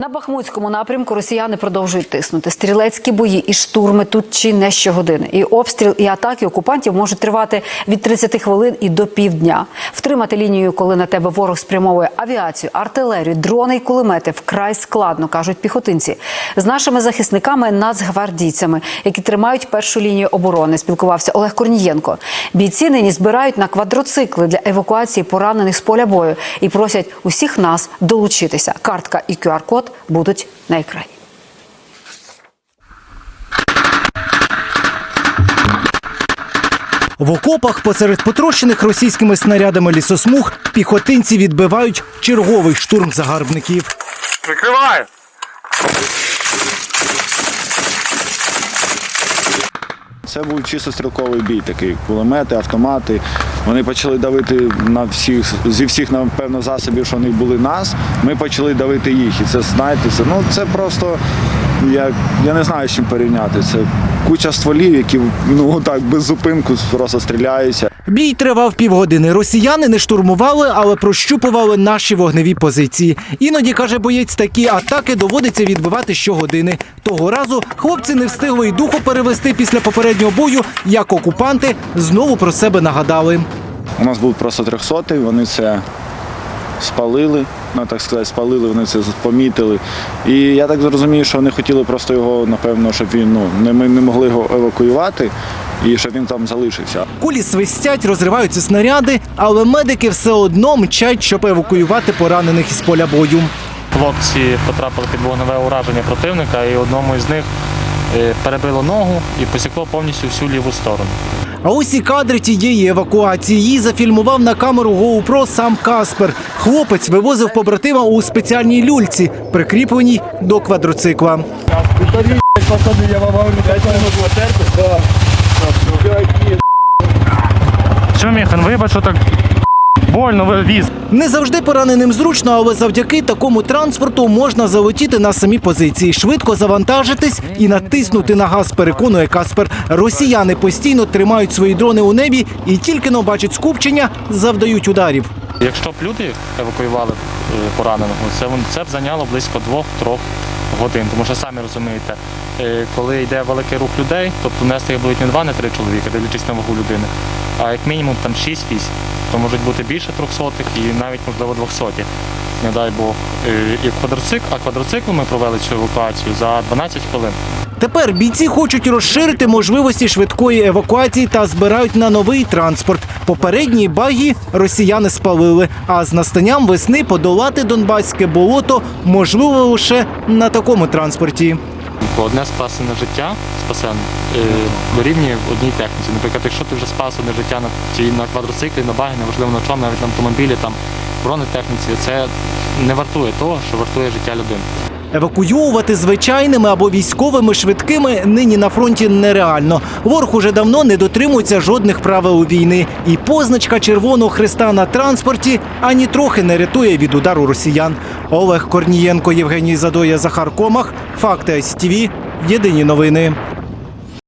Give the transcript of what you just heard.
На Бахмутському напрямку росіяни продовжують тиснути. Стрілецькі бої і штурми тут чи не щогодини. І обстріл, і атаки окупантів можуть тривати від 30 хвилин і до півдня. Втримати лінію, коли на тебе ворог спрямовує авіацію, артилерію, дрони і кулемети вкрай складно, кажуть піхотинці. З нашими захисниками, нацгвардійцями, які тримають першу лінію оборони, спілкувався Олег Корнієнко. Бійці нині збирають на квадроцикли для евакуації поранених з поля бою і просять усіх нас долучитися. Картка і QR-код будуть на екрані. В окопах посеред потрощених російськими снарядами лісосмуг піхотинці відбивають черговий штурм загарбників. Прикриваю! Це був чисто стрілковий бій, такий кулемети, автомати. Вони почали давити на всіх зі всіх напевно засобів, що вони були нас. Ми почали давити їх. І це знаєте, це ну це просто я, я не знаю з чим порівняти. Це куча стволів, які ну так без зупинку просто стріляються. Бій тривав півгодини. Росіяни не штурмували, але прощупували наші вогневі позиції. Іноді каже боєць, такі атаки доводиться відбивати щогодини. Того разу хлопці не встигли й духу перевести після попереднього бою, як окупанти знову про себе нагадали. У нас був просто 300 вони це спалили, ну так сказати, спалили, вони це помітили. І я так зрозумію, що вони хотіли просто його, напевно, щоб він ну, не, ми не могли його евакуювати і щоб він там залишився. Кулі свистять, розриваються снаряди, але медики все одно мчать, щоб евакуювати поранених із поля бою. Хлопці потрапили під вогневе ураження противника, і одному із них е, перебило ногу і посікло повністю всю ліву сторону. А ось і кадри тієї евакуації її зафільмував на камеру GoPro сам Каспер. Хлопець вивозив побратима у спеціальній люльці, прикріпленій до квадроцикла. Що, Міхан, вибач, що так больно вивіз. Не завжди пораненим зручно, але завдяки такому транспорту можна залетіти на самі позиції, швидко завантажитись і натиснути на газ. Переконує Каспер. Росіяни постійно тримають свої дрони у небі і тільки но бачать скупчення, завдають ударів. Якщо б люди евакуювали е, пораненого, це, це б зайняло близько 2-3 годин. Тому що самі розумієте, е, коли йде великий рух людей, тобто нести їх будуть не два, не три чоловіка, дивлячись на вагу людини, а як мінімум там 6-8, то можуть бути більше 300 і навіть можливо 200. Не дай Бог. Е, І квадроцикл, а квадроцикл ми провели цю евакуацію за 12 хвилин. Тепер бійці хочуть розширити можливості швидкої евакуації та збирають на новий транспорт. Попередні багі росіяни спалили. А з настанням весни подолати Донбаське болото можливо лише на такому транспорті. Бо одне спасене життя спасене е, в одній техніці. Наприклад, якщо ти вже спас одне життя на на квадроциклі, на багі, неважливо на чому, навіть на автомобілі, там бронетехніці, це не вартує того, що вартує життя людини. Евакуювати звичайними або військовими швидкими нині на фронті нереально. Ворог уже давно не дотримується жодних правил війни. І позначка Червоного Христа на транспорті ані трохи не рятує від удару росіян. Олег Корнієнко, Євгеній Задоя, Захар Комах. Факти СТВ. Єдині новини.